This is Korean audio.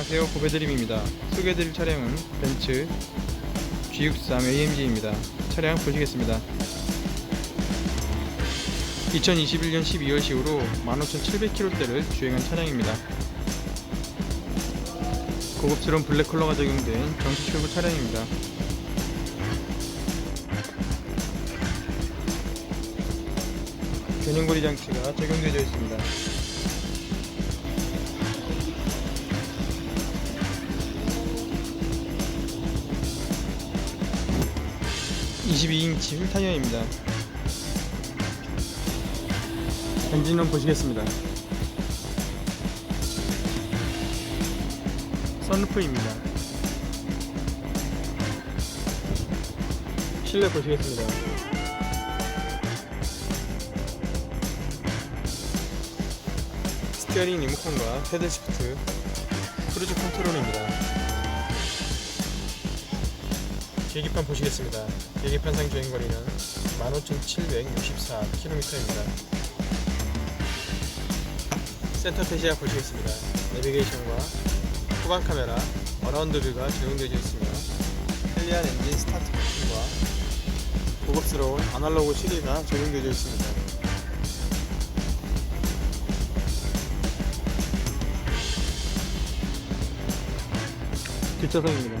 안녕하세요. 고배드림입니다. 소개해드릴 차량은 벤츠 G63 AMG입니다. 차량 보시겠습니다. 2021년 12월식으로 15,700km대를 주행한 차량입니다. 고급스러운 블랙 컬러가 적용된 정식 출고 차량입니다. 견인고리 장치가 적용되어 있습니다 (22인치) 휠 타이어입니다. 엔진룸 보시겠습니다. 선루프입니다. 실내 보시겠습니다. 스티어링 리모컨과 패드 시프트 크루즈 컨트롤입니다 계기판 보시겠습니다. 계기판 상 주행 거리는 15,764km입니다. 센터 패시아 보시겠습니다. 내비게이션과 후방 카메라 어라운드 뷰가 적용되어 있으며 편리한 엔진 스타트 버튼과 고급스러운 아날로그 시리가 적용되어 있습니다. 뒷좌석입니다